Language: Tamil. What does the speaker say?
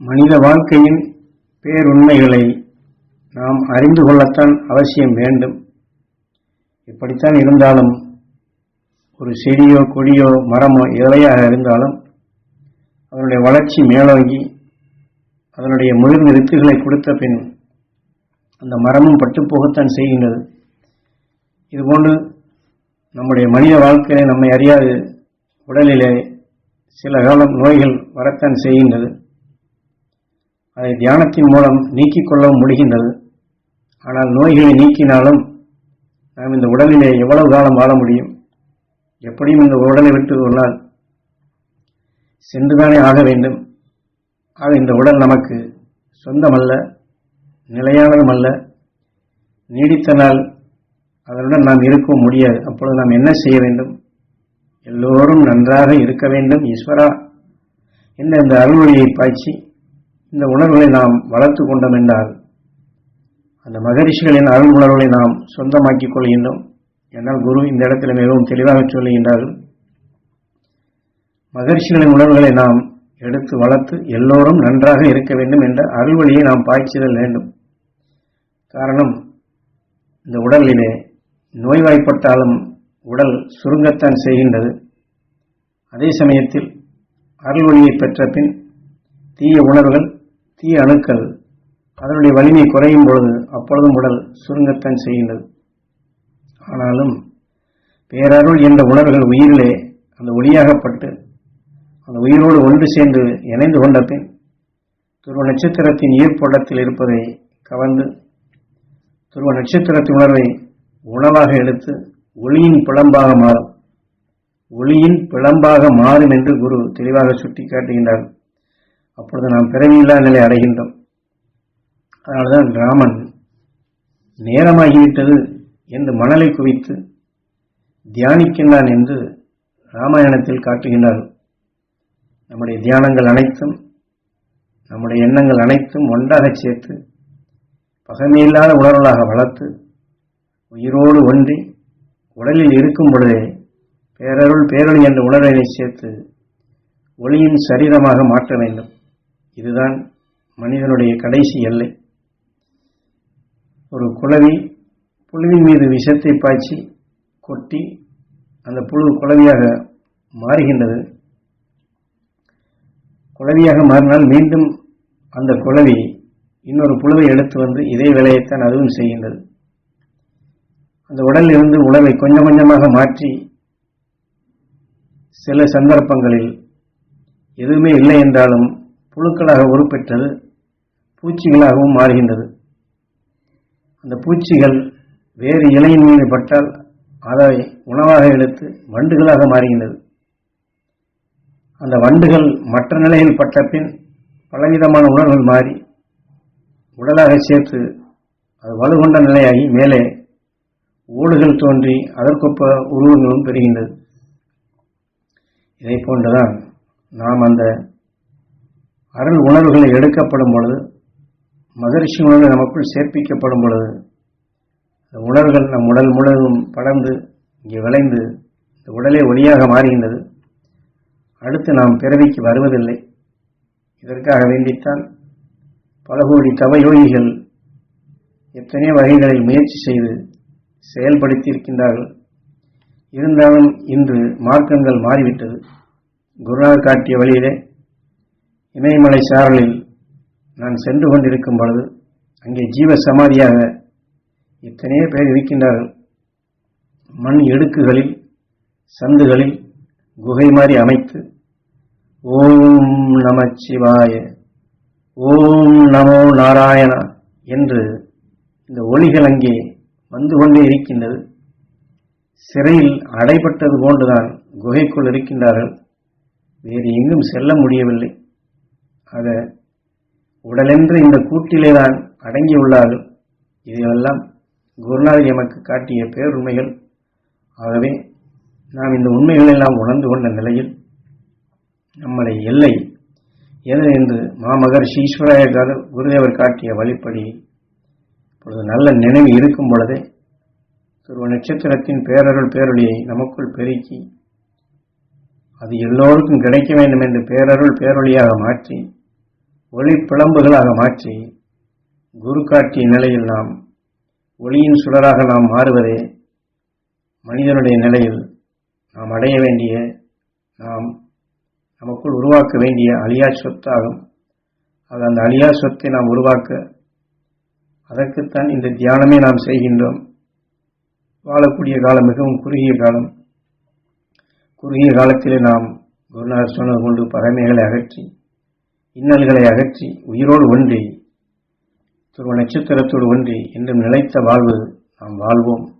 மனித வாழ்க்கையின் பேருண்மைகளை நாம் அறிந்து கொள்ளத்தான் அவசியம் வேண்டும். இப்படித்தான் இருந்தாலும் ஒரு செடியோ கொடியோ மரமோ இலையாக இருந்தாலும் அதனுடைய வளர்ச்சி மேலோங்கி அதனுடைய முதிர்ந்த வித்துகளை கொடுத்த பின் அந்த மரமும் பட்டுப்போகத்தான் செய்கின்றது. இதுபோன்று நம்முடைய மனித வாழ்க்கையிலே நம்மை அறியாது உடலிலே சில காலம் நோய்கள் வரத்தான் செய்கின்றது. அதை தியானத்தின் மூலம் நீக்கிக் கொள்ளவும் முடிகின்றது. ஆனால் நோய்களை நீக்கினாலும் நாம் இந்த உடலிலே எவ்வளவு காலம் வாழ முடியும்? எப்படியும் இந்த உடலை விட்டு கொண்டால் சென்றுதானே ஆக வேண்டும்? ஆக இந்த உடல் நமக்கு சொந்தமல்ல நிலையானதும் அல்ல நீடித்த நாள் அதனுடன் நாம் இருக்கவும் முடியாது. அப்பொழுது நாம் என்ன செய்ய வேண்டும்? எல்லோரும் நன்றாக இருக்க வேண்டும் ஈஸ்வரா. என்ற இந்த அருள்மொழியை பாய்ச்சி இந்த உணர்வுகளை நாம் வளர்த்து கொண்டோம் என்றால் அந்த மகரிஷிகளின் அருள் உணர்வுகளை நாம் சொந்தமாக்கிக் கொள்கின்றோம். என்னால் குரு இந்த இடத்துல மிகவும் தெளிவாக சொல்லுகின்றார்கள் மகரிஷிகளின் உணர்வுகளை நாம் எடுத்து வளர்த்து எல்லோரும் நன்றாக இருக்க வேண்டும் என்ற அருள்வழியை நாம் பாய்ச்சிதல் வேண்டும். காரணம் இந்த உடலிலே நோய்வாய்ப்பட்டாலும் உடல் சுருங்கத்தான் செய்கின்றது. அதே சமயத்தில் அருள்வழியை பெற்ற பின் தீய உணர்வுகள் தீய அணுக்கள் அதனுடைய வலிமை குறையும் பொழுது அப்பொழுதும் உடல் சுருங்கத்தான் செய்கின்றது. ஆனாலும் பேரருள் என்ற உணர்வுகள் உயிரிலே அந்த ஒளியாகப்பட்டு அந்த உயிரோடு ஒன்று சேர்ந்து இணைந்து கொண்ட பின் துருவ நட்சத்திரத்தின் ஈர்ப்படத்தில் இருப்பதை கவர்ந்து துருவ நட்சத்திரத்தின் உணர்வை உணவாக எடுத்து ஒளியின் பிளம்பாக மாறும். ஒளியின் பிளம்பாக மாறும் என்று குரு தெளிவாக சுட்டி காட்டுகின்றார் அப்பொழுது நாம் பிறவியில்லா நிலை அடைகின்றோம். அதனால்தான் ராமன் நேரமாகிவிட்டது என்று மணலை குவித்து தியானிக்கின்றான் என்று ராமாயணத்தில் காட்டுகின்றார். நம்முடைய தியானங்கள் அனைத்தும் நம்முடைய எண்ணங்கள் அனைத்தும் ஒன்றாக சேர்த்து பகமையில்லாத உணர்வுகளாக வளர்த்து உயிரோடு ஒன்றி உடலில் இருக்கும் பொழுதே பேரருள் பேரொளி என்ற உணர்வினை சேர்த்து ஒளியின் சரீரமாக மாற்ற வேண்டும். இதுதான் மனிதனுடைய கடைசி எல்லை. ஒரு குளவி புழுவின் மீது விஷத்தை பாய்ச்சி கொட்டி அந்த புழு குளவியாக மாறுகின்றது. குளவியாக மாறினால் மீண்டும் அந்த குளவி இன்னொரு புழுவை எடுத்து வந்து இதே வேலையைத்தான் அதுவும் செய்கின்றது. அந்த உடலில் இருந்து உணவை கொஞ்சம் கொஞ்சமாக மாற்றி சில சந்தர்ப்பங்களில் எதுவுமே இல்லை என்றாலும் புழுக்களாக உருப்பெற்றது பூச்சிகளாகவும் மாறுகின்றது. அந்த பூச்சிகள் வேறு இலையின் மீது பட்டால் அதை உணவாக எடுத்து வண்டுகளாக மாறுகின்றது. அந்த வண்டுகள் மற்ற நிலையில் பட்ட பின் பலவிதமான உணர்வுகள் மாறி உடலாக சேர்த்து அது வலுகொண்ட நிலையாகி மேலே ஓடுகள் தோன்றி அதற்கொப்ப உருவங்களும் பெறுகின்றது. இதை போன்றுதான் நாம் அந்த அருள் உணர்வுகளை எடுக்கப்படும் பொழுது மகரிஷி உணர்வு நமக்குள் சேர்ப்பிக்கப்படும் பொழுது அந்த உணர்வுகள் நம் உடல் முழுவதும் படர்ந்து இங்கே விளைந்து இந்த உடலே ஒளியாக மாறுகின்றது. அடுத்து நாம் பிறவிக்கு வருவதில்லை. இதற்காக வேண்டித்தான் பல கோடி தவயோகிகள் எத்தனையோ வகைகளை முயற்சி செய்து செயல்படுத்தியிருக்கின்றார்கள். இருந்தாலும் இன்று மார்க்கங்கள் மாறிவிட்டது. குருநாதர் காட்டிய வழியிலே இமயமலை சாரலில் நான் சென்று கொண்டிருக்கும் பொழுது அங்கே ஜீவ சமாதியாக எத்தனையோ பேர் இருக்கின்றார்கள். மண் இடுக்குகளில் சந்துகளில் குகை மாதிரி அமைத்து ஓம் நமச்சிவாய ஓம் நமோ நாராயணா என்று இந்த ஒளிகள் அங்கே வந்து கொண்டே இருக்கின்றது. சிறையில் அடைபட்டது போன்றுதான் குகைக்குள் இருக்கின்றார்கள். வேறு எங்கும் செல்ல முடியவில்லை. அதை உடலென்று இந்த கூட்டிலே தான் அடங்கியுள்ளார்கள் இதையெல்லாம் குருநாதர் எமக்கு காட்டிய பேருண்மைகள். ஆகவே நாம் இந்த உண்மைகளெல்லாம் உணர்ந்து கொண்ட நிலையில் நம்மளை எல்லை எது என்று மாமகர்ஷி ஈஸ்வராய குருதேவர் காட்டிய வழிப்படி இப்பொழுது நல்ல நினைவு இருக்கும் பொழுதே துருவ நட்சத்திரத்தின் பேரருள் பேரொழியை நமக்குள் பெருக்கி அது எல்லோருக்கும் கிடைக்க வேண்டும் என்று பேரருள் பேரொழியாக மாற்றி ஒளி பிளம்புகளாக மாற்றி குரு காட்டிய நிலையில் நாம் ஒளியின் சுடராக நாம் மாறுவதே மனிதனுடைய நிலையில் நாம் அடைய வேண்டிய நாம் நமக்குள் உருவாக்க வேண்டிய அழியா சொத்தாகும். அது அந்த அழியா சொத்தை நாம் உருவாக்க அதற்குத்தான் இந்த தியானமே நாம் செய்கின்றோம். வாழக்கூடிய காலம் மிகவும் குறுகிய காலம். குறுகிய காலத்திலே நாம் குருநாதர் சொன்னது கொண்டு பகைமைகளை அகற்றி இன்னல்களை அகற்றி உயிரோடு ஒன்றி துருவ நட்சத்திரத்தோடு ஒன்றி என்றும் நிலைத்த வாழ்வு நாம் வாழ்வோம்.